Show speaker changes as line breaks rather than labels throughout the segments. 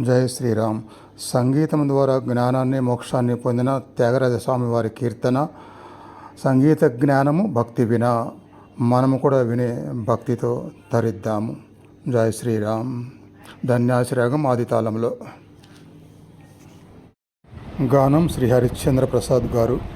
జై శ్రీరామ్. సంగీతం ద్వారా జ్ఞానాన్ని మోక్షాన్ని పొందిన త్యాగరాజ స్వామి వారి కీర్తన సంగీత జ్ఞానము భక్తి విన. మనము కూడా వినే భక్తితో తరిద్దాము. జై శ్రీరామ్. ధన్యాశ్రాగం ఆది తాళంలో గానం శ్రీ హరిశ్చంద్ర ప్రసాద్ గారు.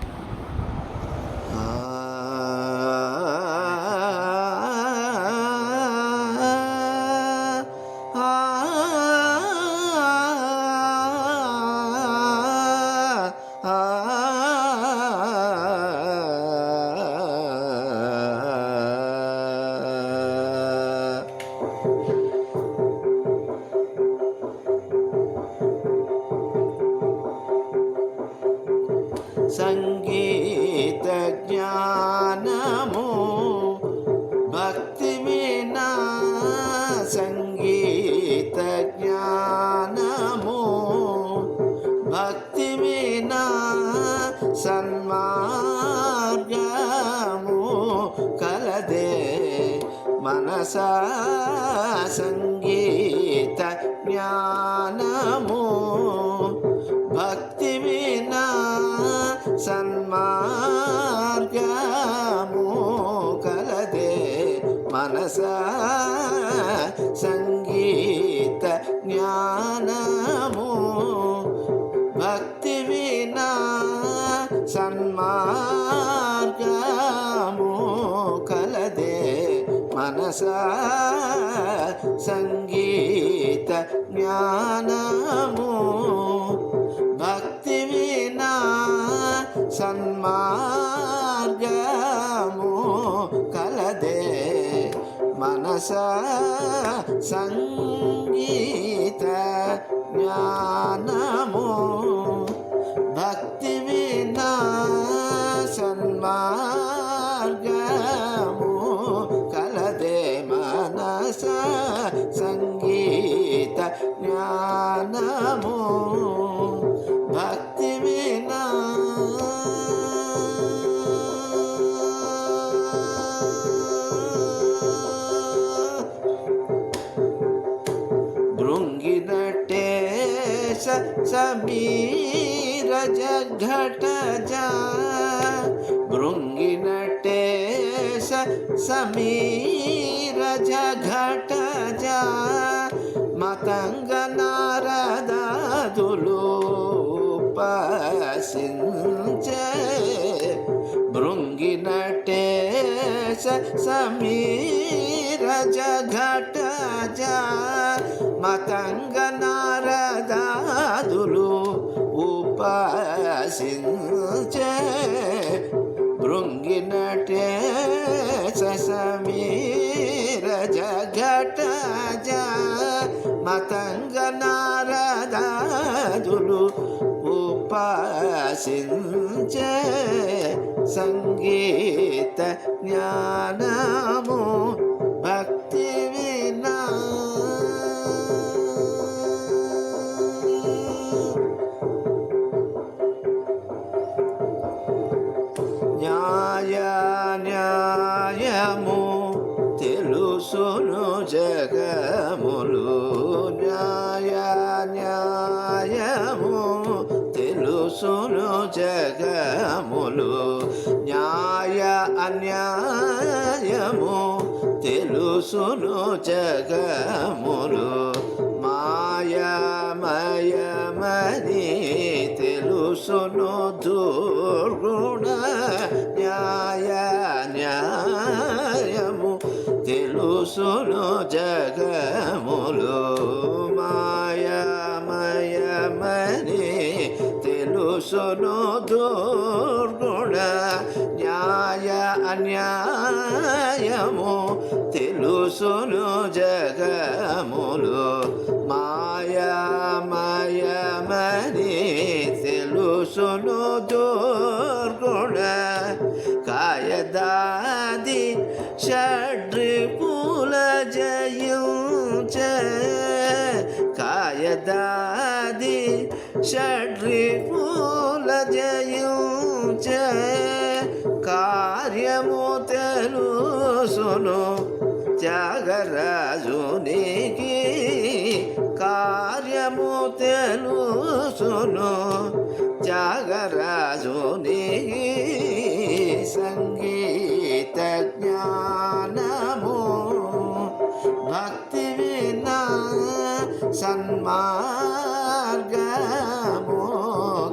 భక్తి వినా సంగీత జ్ఞానము. భక్తి వినా సన్మార్గము కలదే మనసా సంగీత జ్ఞానము. భక్తి మనసా సంగీత జ్ఞానము. భక్తి వినా సన్మార్గము కలదే. మనసా సంగీత జ్ఞాన సంగీత జ్ఞానము భక్తి వినా. భృంగినటే సమీర జఘట జా భృంగినటే స సమీర జఘట జా మతంగ నారదాదులు పసించే భృంగినటే స సమీర జఘట జా మతంగ నారదాదులు ఉపాసించే భృంగినటే సమీర జఘట జా మతంగ నారదాదులు తెలుసును జగములు న్యాయ న్యాయము. తెలుసును జగములు న్యాయ అన్యాయము. తెలుసును జగములు మాయమయమని. తెలుసును దుర్గుణ న్యాయ తెలుసును జగములు మాయమయమని తెలుసును దుర్గుణ న్యాయ అన్యాయము తెలుసును జగములు మాయమయమని తెలుసును దుర్గుణ కాయదాది షడ్రి పూల జయించ కాయదాది షడ్రి పూల జయించ కార్యము తెలుసును త్యాగరాజునికి కా కార్యము తెలుసును త్యాగరాజుని సంగ సన్మార్గము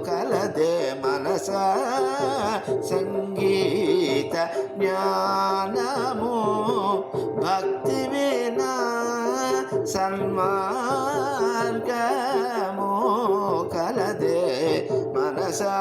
కలదే మనస సంగీత జ్ఞానము భక్తి వినా సన్మార్గము కలదే మనసా